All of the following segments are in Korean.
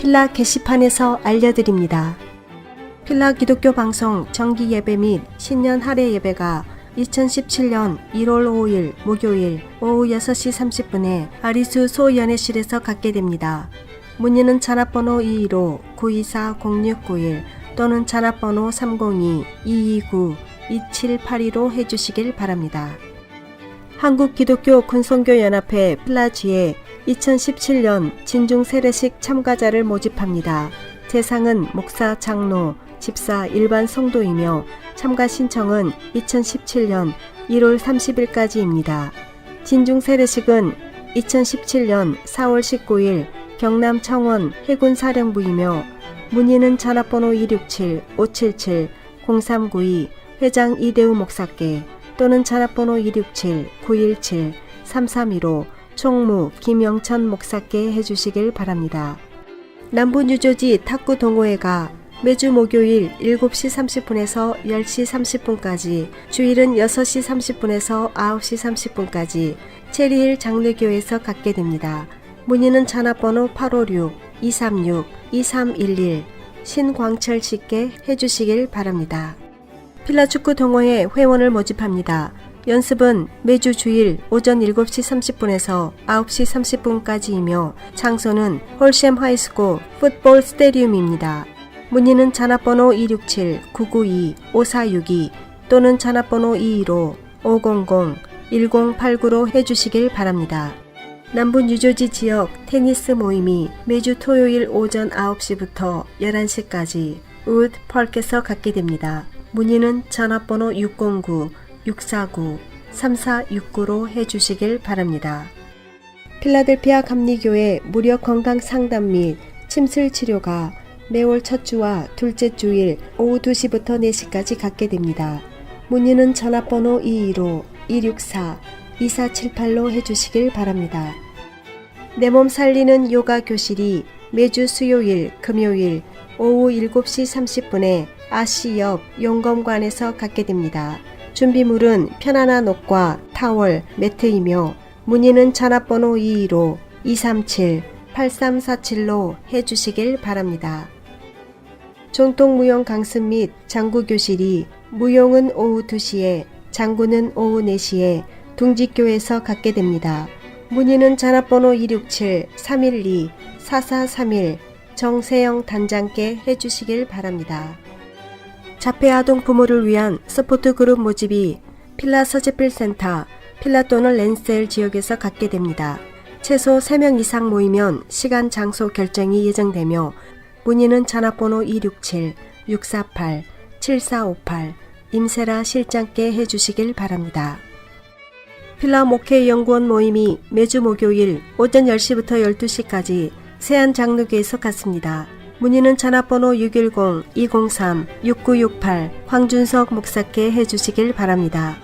필라 게시판에서 알려드립니다. 필라 기독교 방송 정기 예배 및 신년 할애 예배가 2017년 1월 5일 목요일 오후 6시 30분에 아리수 소연회실에서 갖게 됩니다. 문의는 전화번호 215-924-0691 또는 전화번호 302-229-2782로 해주시길 바랍니다. 한국기독교 군성교연합회 필라지에 2017년 진중 세례식 참가자를 모집합니다. 대상은 목사, 장로, 집사, 일반 성도이며 참가 신청은 2017년 1월 30일까지입니다. 진중 세례식은 2017년 4월 19일 경남 청원 해군 사령부이며 문의는 전화번호 267-577-0392 회장 이대우 목사께 또는 전화번호 267-917-3315 총무 김영천 목사께 해주시길 바랍니다. 남부유조지 탁구 동호회가 매주 목요일 7시 30분에서 10시 30분까지, 주일은 6시 30분에서 9시 30분까지 체리힐 장르교에서 갖게 됩니다. 문의는 전화번호 856-236-2311 신광철 씨께 해주시길 바랍니다. 필라축구 동호회 회원을 모집합니다. 연습은 매주 주일 오전 7시 30분에서 9시 30분까지이며 장소는 홀샘 하이스코 풋볼 스테디움입니다. 문의는 전화번호 267-992-5462 또는 전화번호 215-500-1089로 해주시길 바랍니다. 남부 뉴저지 지역 테니스 모임이 매주 토요일 오전 9시부터 11시까지 우드 펄께서 갖게 됩니다. 문의는 전화번호 609-649-3469로 해주시길 바랍니다. 필라델피아 감리교회 무료 건강 상담 및 침술 치료가 매월 첫 주와 둘째 주일 오후 2시부터 4시까지 갖게 됩니다. 문의는 전화번호 215-264-2478로 해주시길 바랍니다. 내 몸 살리는 요가 교실이 매주 수요일, 금요일 오후 7시 30분에 아시 옆 용검관에서 갖게 됩니다. 준비물은 편안한 옷과 타월, 매트이며 문의는 전화번호 215-237-8347로 해주시길 바랍니다. 종통무용 강습 및 장구 교실이 무용은 오후 2시에 장구는 오후 4시에 둥지교에서 갖게 됩니다. 문의는 전화번호 267-312-4431 정세영 단장께 해주시길 바랍니다. 자폐아동 부모를 위한 서포트 그룹 모집이 필라 서재필 센터, 필라 또는 랜셀 지역에서 갖게 됩니다. 최소 3명 이상 모이면 시간, 장소 결정이 예정되며 문의는 전화번호 267-648-7458 임세라 실장께 해주시길 바랍니다. 필라 목회 연구원 모임이 매주 목요일 오전 10시부터 12시까지 세안 장로교에서 갖습니다. 문의는 전화번호 610-203-6968 황준석 목사께 해주시길 바랍니다.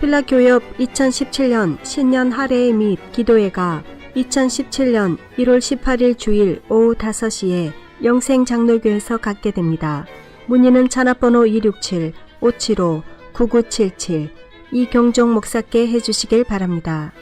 필라 교협 2017년 신년 할애 및 기도회가 2017년 1월 18일 주일 오후 5시에 영생 장로교에서 갖게 됩니다. 문의는 전화번호 267-575-9977 이경종 목사께 해주시길 바랍니다.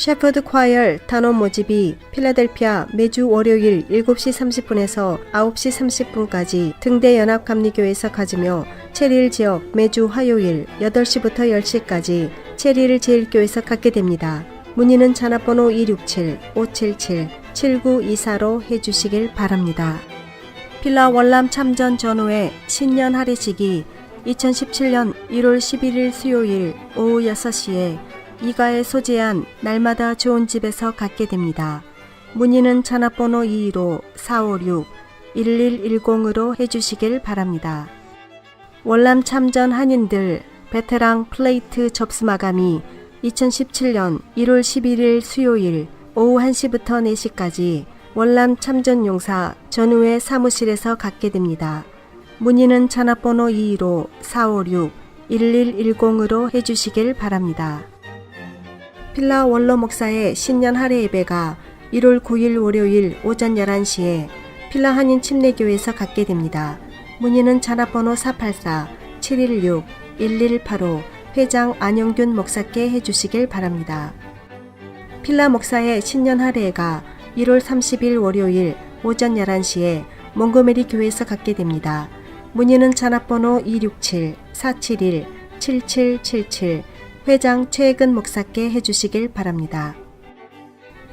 셰퍼드 콰이얼 단원 모집이 필라델피아 매주 월요일 7시 30분에서 9시 30분까지 등대 연합 감리교에서 가지며 체리일 지역 매주 화요일 8시부터 10시까지 체리일 제일교에서 갖게 됩니다. 문의는 전화번호 267-577-7924로 해주시길 바랍니다. 필라 월남 참전 전후의 신년 할애식이 2017년 1월 11일 수요일 오후 6시에 이가에 소재한 날마다 좋은 집에서 갖게 됩니다. 문의는 전화번호 215-456-1110으로 해주시길 바랍니다. 월남 참전 한인들 베테랑 플레이트 접수 마감이 2017년 1월 11일 수요일 오후 1시부터 4시까지 월남 참전 용사 전우회 사무실에서 갖게 됩니다. 문의는 전화번호 215-456-1110으로 해주시길 바랍니다. 필라 원로 목사의 신년 할애 예배가 1월 9일 월요일 오전 11시에 필라 한인 침례교에서 갖게 됩니다. 문의는 전화번호 484-716-1185 회장 안영균 목사께 해주시길 바랍니다. 필라 목사의 신년 할애가 1월 30일 월요일 오전 11시에 몽고메리 교회에서 갖게 됩니다. 문의는 전화번호 267-471-7777 회장 최혜근 목사께 해주시길 바랍니다.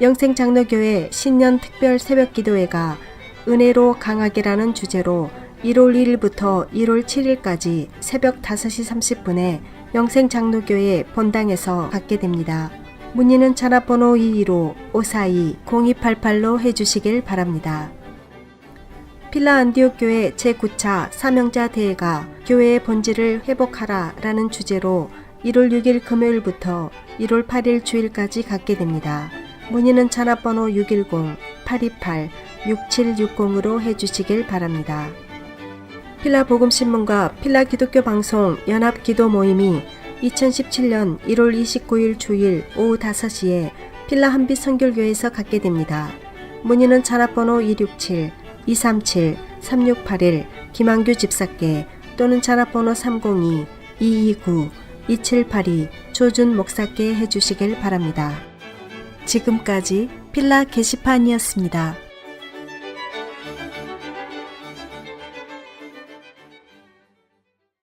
영생장로교회 신년 특별 새벽 기도회가 은혜로 강하게라는 주제로 1월 1일부터 1월 7일까지 새벽 5시 30분에 영생장로교회 본당에서 갖게 됩니다. 문의는 전화번호 215-542-0288로 해주시길 바랍니다. 필라 안디옥 교회 제9차 사명자 대회가 교회의 본질을 회복하라 라는 주제로 1월 6일 금요일부터 1월 8일 주일까지 갖게 됩니다. 문의는 전화번호 610-828-6760으로 해주시길 바랍니다. 필라 복음신문과 필라 기독교 방송 연합 기도 모임이 2017년 1월 29일 주일 오후 5시에 필라 한빛 선결교회에서 갖게 됩니다. 문의는 전화번호 267-237-3681 김한규 집사께 또는 전화번호 302-229-2782 조준 목사께 해주시길 바랍니다. 지금까지 필라 게시판이었습니다.